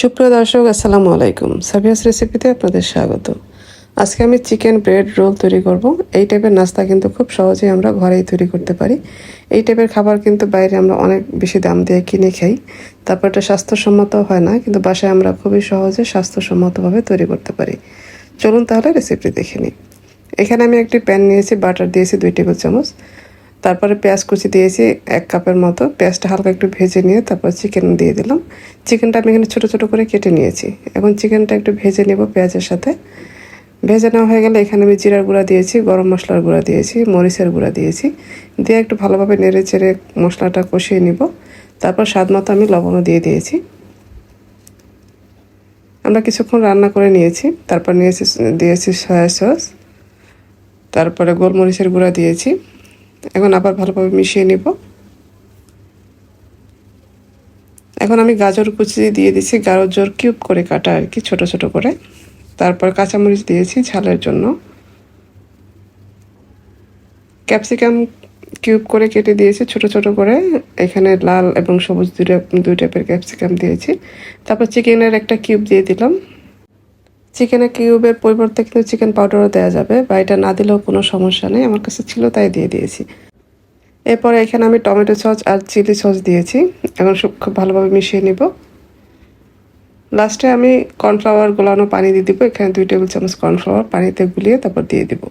সুপ্রিয় দর্শক, আসসালামু আলাইকুম। সাবিয়াস রেসিপিতে আপনাদের স্বাগত। আজকে আমি চিকেন ব্রেড রোল তৈরি করব। এই টাইপের নাস্তা কিন্তু খুব সহজেই আমরা ঘরেই তৈরি করতে পারি। এই টাইপের খাবার কিন্তু বাইরে আমরা অনেক বেশি দাম দিয়ে কিনে খাই। তারপর এটা স্বাস্থ্যসম্মত হয় না, কিন্তু বাসায় আমরা খুবই সহজে স্বাস্থ্যসম্মতভাবে তৈরি করতে পারি। চলুন তাহলে রেসিপি দেখে নিই। এখানে আমি একটি প্যান নিয়েছি, বাটার দিয়েছি দুই টেবিল চামচ। তারপরে পেঁয়াজ কুচি দিয়েছি এক কাপের মতো। পেঁয়াজটা হালকা একটু ভেজে নিয়ে তারপর চিকেন দিয়ে দিলাম। চিকেনটা আমি এখানে ছোটো ছোটো করে কেটে নিয়েছি। এখন চিকেনটা একটু ভেজে নেব পেঁয়াজের সাথে। ভেজে নেওয়া হয়ে গেলে এখানে আমি জিরার গুঁড়া দিয়েছি, গরম মশলার গুঁড়া দিয়েছি, মরিচের গুঁড়া দিয়েছি। দিয়ে একটু ভালোভাবে নেড়ে চেড়ে মশলাটা কষিয়ে নিব। তারপর স্বাদ মতো আমি লবণও দিয়ে দিয়েছি। আমরা কিছুক্ষণ রান্না করে নিয়েছি। তারপর নিয়েছি, দিয়েছি সয়া সস। তারপরে গোলমরিচের গুঁড়া দিয়েছি। এখন আবার ভালোভাবে মিশিয়ে নিব। এখন আমি গাজর কুচি দিয়ে দিচ্ছি গাজর কিউব করে কাটা আর কি, ছোট ছোট করে। তারপর কাঁচামরিচ দিয়েছি ঝালের জন্য। ক্যাপসিকাম কিউব করে কেটে দিয়েছি ছোট ছোট করে। এখানে লাল এবং সবুজ দুই দুই টাইপের ক্যাপসিকাম দিয়েছি। তারপর চিকেনের একটা কিউব দিয়ে দিলাম। চিকেনের কিউবের পরিবর্তে কিন্তু চিকেন পাউডারও দেওয়া যাবে, বা এটা না দিলেও কোনো সমস্যা নেই, আমার কাছে ছিল তাই দিয়ে দিয়েছি। এরপরে এখানে আমি টমেটো সস আর চিলি সস দিয়েছি, এখন খুব ভালোভাবে মিশিয়ে নিব। লাস্টে আমি কর্নফ্লাওয়ার গোলানো পানি দিয়ে দিব, এখানে দুই টেবিল চামচ কর্নফ্লাওয়ার পানিতে গুলিয়ে তারপর দিয়ে দিব।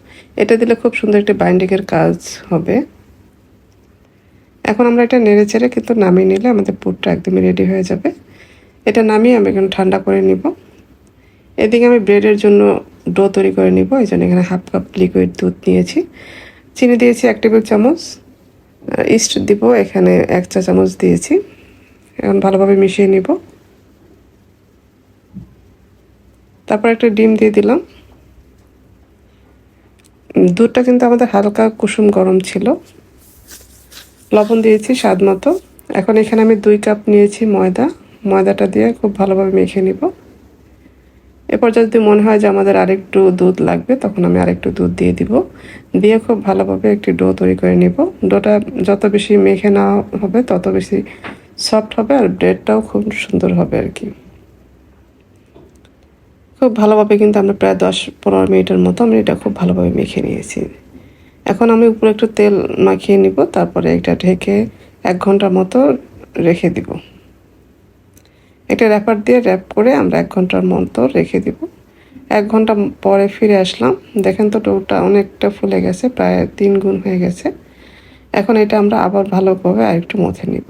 এটা দিলে খুব সুন্দর একটি বাইন্ডিংয়ের কাজ হবে। এখন আমরা এটা নেড়ে চেড়ে কিন্তু নামিয়ে নিলে আমাদের পুরটা একদমই রেডি হয়ে যাবে। এটা নামিয়ে আমি এখন ঠান্ডা করে নিব। এদিকে আমি ব্রেডের জন্য ডো তৈরি করে নিব, এই জন্য এখানে হাফ কাপ লিকুইড দুধ নিয়েছি। চিনি দিয়েছি এক টেবিল চামচ ইস্ট দিব, এখানে এক চা চামচ দিয়েছি। এখন ভালোভাবে মিশিয়ে নিব। তারপর একটা ডিম দিয়ে দিলাম। দুধটা কিন্তু আমাদের হালকা কুসুম গরম ছিল। লবণ দিয়েছি স্বাদ মতো। এখন এখানে আমি দুই কাপ নিয়েছি ময়দা। ময়দাটা দিয়ে খুব ভালোভাবে মেখে নিব। এরপর যদি মনে হয় যে আমাদের আরেকটু দুধ লাগবে, তখন আমি আরেকটু দুধ দিয়ে দিব। দিয়ে খুব ভালোভাবে একটি ডো তৈরি করে নিব। ডোটা যত বেশি মেখে নেওয়া হবে, তত বেশি সফট হবে আর ব্রেডটাও খুব সুন্দর হবে আর কি। খুব ভালোভাবে কিন্তু আমরা প্রায় দশ পনেরো মিনিটের মতো আমি এটা খুব ভালোভাবে মেখে নিয়েছি। এখন আমি উপরে একটু তেল মাখিয়ে নিব, তারপরে এটা ঢেকে এক ঘণ্টার মতো রেখে দিব। একটা র্যাপার দিয়ে র্যাপ করে আমরা এক ঘণ্টার মতো রেখে দিব। এক ঘণ্টা পরে ফিরে আসলাম। দেখেন তো ডোটা অনেকটা ফুলে গেছে, প্রায় তিন গুণ হয়ে গেছে। এখন এটা আমরা আবার ভালোভাবে আর একটু মথে নিব।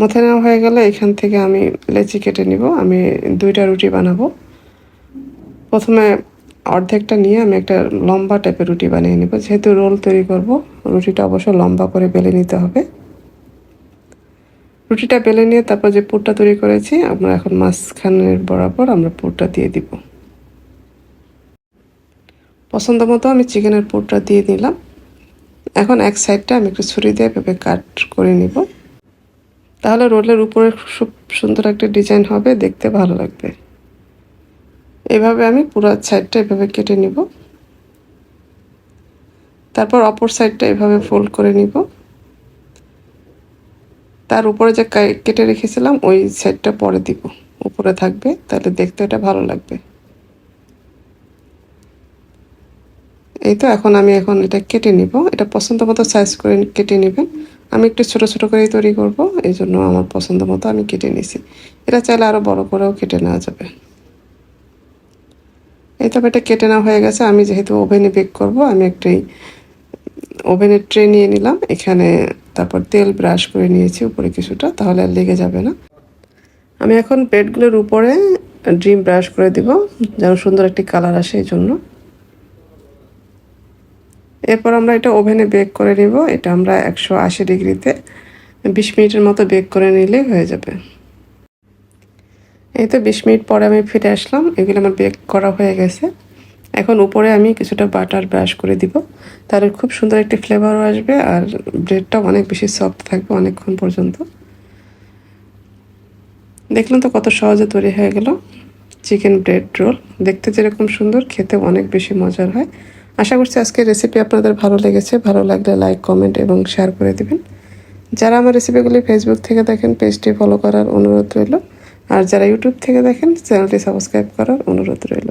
মথে নেওয়া হয়ে গেলে এখান থেকে আমি লেচি কেটে নিব। আমি দুইটা রুটি বানাবো। প্রথমে অর্ধেকটা নিয়ে আমি একটা লম্বা টাইপের রুটি বানিয়ে নিব। যেহেতু রোল তৈরি করব, রুটিটা অবশ্য লম্বা করে বেলে নিতে হবে। রুটিটা বেলে নিয়ে তারপর যে পুরটা তৈরি করেছি, আমরা এখন মাঝখানের বরাবর আমরা পুরটা দিয়ে দিব। পছন্দ মতো আমি চিকেনের পুরটা দিয়ে নিলাম। এখন এক সাইডটা আমি একটু ছুরি দিয়ে ভেবে কাট করে নিব। তাহলে রোলের উপরে খুব সুন্দর একটা ডিজাইন হবে, দেখতে ভালো লাগবে। এভাবে আমি পুরো সাইডটা এভাবে কেটে নিব। তারপর অপর সাইডটা এভাবে ফোল্ড করে নিব। তার উপরে যে কেটে রেখেছিলাম, ওই সাইডটা পরে দিব। উপরে থাকবে, তাহলে দেখতে এটা ভালো লাগবে। এই তো এখন আমি এখন এটা কেটে নিব। এটা পছন্দ মতো সাইজ করে কেটে নেবেন। আমি একটু ছোট ছোট করেই তৈরি করব, এই জন্য আমার পছন্দ মতো আমি কেটে নিছি এটা চাইলে আরও বড় করেও কেটে নেওয়া যাবে। এই তবে এটা কেটে নেওয়া হয়ে গেছে। আমি যেহেতু ওভেনে বেক করব, আমি একটি ওভেনের ট্রে নিয়ে নিলাম। এখানে তারপর তেল ব্রাশ করে নিয়েছি, উপরে কিছুটা, তাহলে আর লেগে যাবে না। আমি এখন ব্রেডগুলোর উপরে ড্রিম ব্রাশ করে দিব, যেন সুন্দর একটি কালার আসে এই জন্য। এরপর আমরা এটা ওভেনে বেক করে নিব, এটা আমরা একশো আশি ডিগ্রিতে বিশ মিনিটের মতো বেক করে নিলেই হয়ে যাবে। এই তো বিশ মিনিট পরে আমি ফিরে আসলাম, এগুলো আমার বেক করা হয়ে গেছে। এখন উপরে আমি কিছুটা বাটার ব্রাশ করে দিব। তাহলে খুব সুন্দর একটি ফ্লেভারও আসবে আর ব্রেডটাও অনেক বেশি সফট থাকবে অনেকক্ষণ পর্যন্ত। দেখলাম তো কত সহজে তৈরি হয়ে গেল চিকেন ব্রেড রোল দেখতে যেরকম সুন্দর, খেতে অনেক বেশি মজার হয়। আশা করছি আজকের রেসিপি আপনাদের ভালো লেগেছে। ভালো লাগলে লাইক কমেন্ট এবং শেয়ার করে দেবেন। যারা আমার রেসিপিগুলি ফেসবুক থেকে দেখেন পেজটি ফলো করার অনুরোধ রইল। আর যারা ইউটিউব থেকে দেখেন চ্যানেলটি সাবস্ক্রাইব করার অনুরোধ রইল।